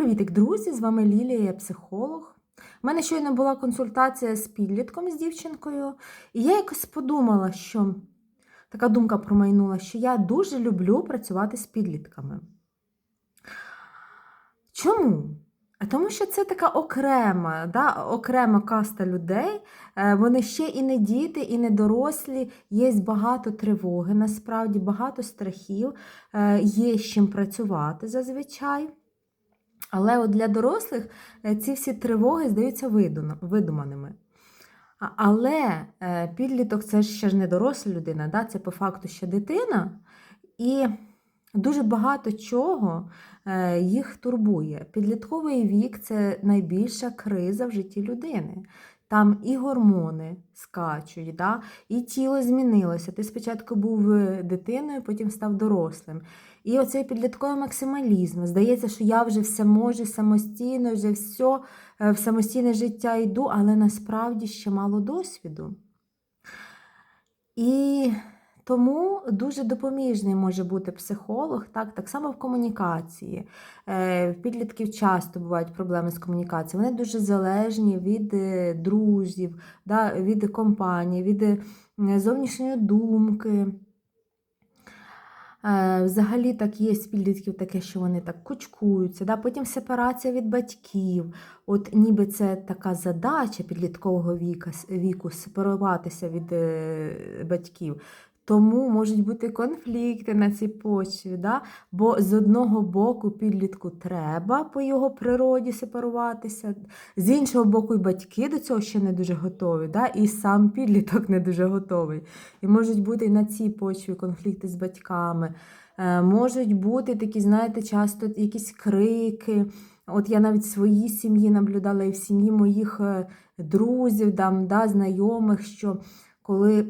Привітик, друзі! З вами Лілія, я психолог. У мене щойно була консультація з підлітком з дівчинкою, і я якось подумала, що така думка промайнула, що я дуже люблю працювати з підлітками. Чому? А Тому що це така окрема, да, окрема каста людей. Е, Вони ще і не діти, і не дорослі. Є багато тривоги, насправді, багато страхів, е, є з чим працювати зазвичай. Але от для дорослих е, ці всі тривоги здаються видуманими. Але е, підліток це ще ж не доросла людина, да? це по факту ще дитина. І дуже багато чого е, їх турбує. Підлітковий вік це найбільша криза в житті людини. Там і гормони скачуть, да? і тіло змінилося. Ти спочатку був е, дитиною, потім став дорослим. І оцей підлітковий максималізм. Здається, що я вже все можу самостійно, вже все в самостійне життя йду, але насправді ще мало досвіду. І тому дуже допоміжний може бути психолог, так, так само в комунікації. Е, В підлітків часто бувають проблеми з комунікацією. Вони дуже залежні від е, друзів, да, від компанії, від е, зовнішньої думки. Взагалі так є з підлітків таке, що вони так кучкуються. Да? Потім сепарація від батьків. От ніби це така задача підліткового віка, віку сепаруватися від батьків. Тому можуть бути конфлікти на цій почві. Да? Бо з одного боку підлітку треба по його природі сепаруватися, з іншого боку, і батьки до цього ще не дуже готові, да? і сам підліток не дуже готовий. І можуть бути і на цій почві конфлікти з батьками. Е, можуть бути такі, знаєте, часто якісь крики. От я навіть в своїй сім'ї наблюдала і в сім'ї моїх е, друзів, там, да, знайомих, що коли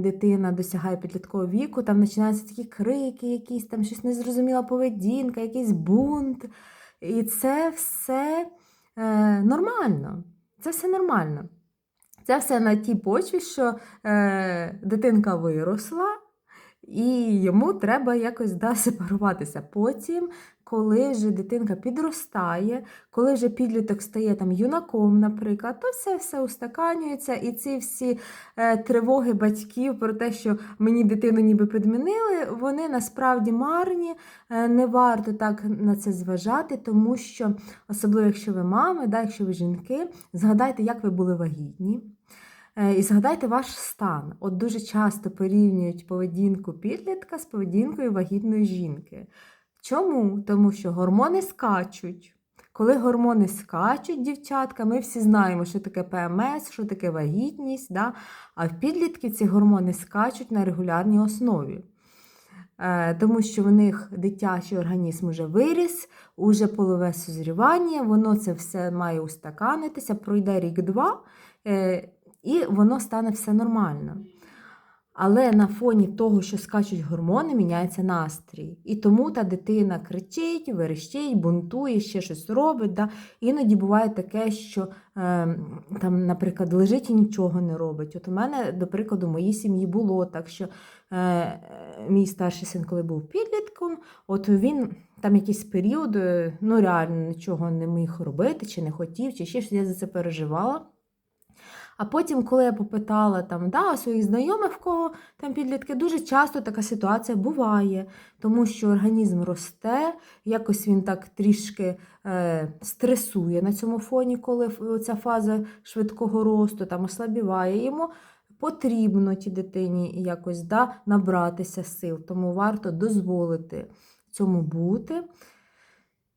дитина досягає підліткового віку, там починаються такі крики, якісь там щось незрозуміла поведінка, якийсь бунт. І це все е, нормально. Це все нормально. Це все на тій почві, що е, дитинка виросла, і йому треба якось да, сепаруватися. Потім, коли вже дитинка підростає, коли вже підліток стає там юнаком, наприклад, то все все устаканюється, і ці всі е, тривоги батьків про те, що мені дитину ніби підмінили, вони насправді марні. Е, не варто так на це зважати, тому що, особливо якщо ви мами, да, якщо ви жінки, згадайте, як ви були вагітні. Е, І згадайте ваш стан. От дуже часто порівнюють поведінку підлітка з поведінкою вагітної жінки. Чому? Тому що гормони скачуть. Коли гормони скачуть, дівчатка, ми всі знаємо, що таке ПМС, що таке вагітність, да? а в підлітків ці гормони скачуть на регулярній основі. Е, Тому що в них дитячий організм вже виріс, уже полове созрівання, воно це все має устаканитися, пройде рік-два, е, і воно стане все нормально. Але на фоні того, що скачуть гормони, міняється настрій. І тому та дитина кричить, верещить, бунтує, ще щось робить. Да? Іноді буває таке, що е, там, наприклад, лежить і нічого не робить. От у мене, до прикладу, в моїй сім'ї було так, що е, мій старший син, коли був підлітком, от він там якийсь період е, ну, реально нічого не міг робити, чи не хотів, чи ще щось я за це переживала. А потім, коли я попитала там, да, своїх знайомих, в кого там підлітки, дуже часто така ситуація буває, тому що організм росте, якось він так трішки е, стресує на цьому фоні, коли ця фаза швидкого росту там ослабіває. Йому потрібно тій дитині якось да, набратися сил, тому варто дозволити цьому бути.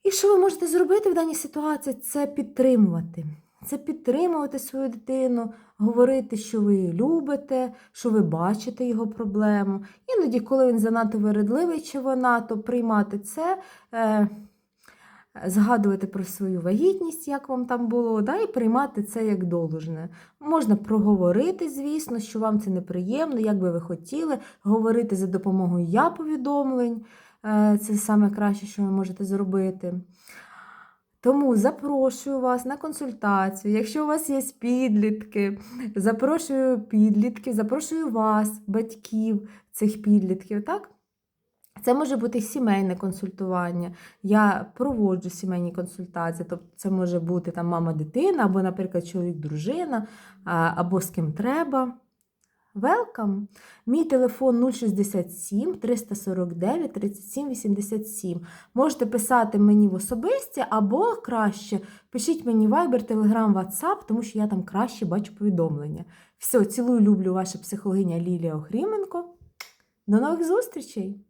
І що ви можете зробити в даній ситуації? Це підтримувати. Це підтримувати свою дитину, говорити, що ви її любите, що ви бачите його проблему. Іноді, коли він занадто вередливий чи вона, то приймати це, е, згадувати про свою вагітність, як вам там було, да, і приймати це як должне. Можна проговорити, звісно, що вам це неприємно, як би ви хотіли, говорити за допомогою я-повідомлень. Е, Це саме краще, що ви можете зробити. Тому запрошую вас на консультацію. Якщо у вас є підлітки, запрошую підлітків, запрошую вас, батьків цих підлітків, так? Це може бути сімейне консультування. Я проводжу сімейні консультації, тобто це може бути там мама-дитина, або, наприклад, чоловік-дружина, або з ким треба. Welcome. Мій телефон 067 349 37 87. Можете писати мені в особисті, або краще пишіть мені Viber, Telegram, WhatsApp, тому що я там краще бачу повідомлення. Все, цілую, люблю ваша психологиня Лілія Охріменко. До нових зустрічей!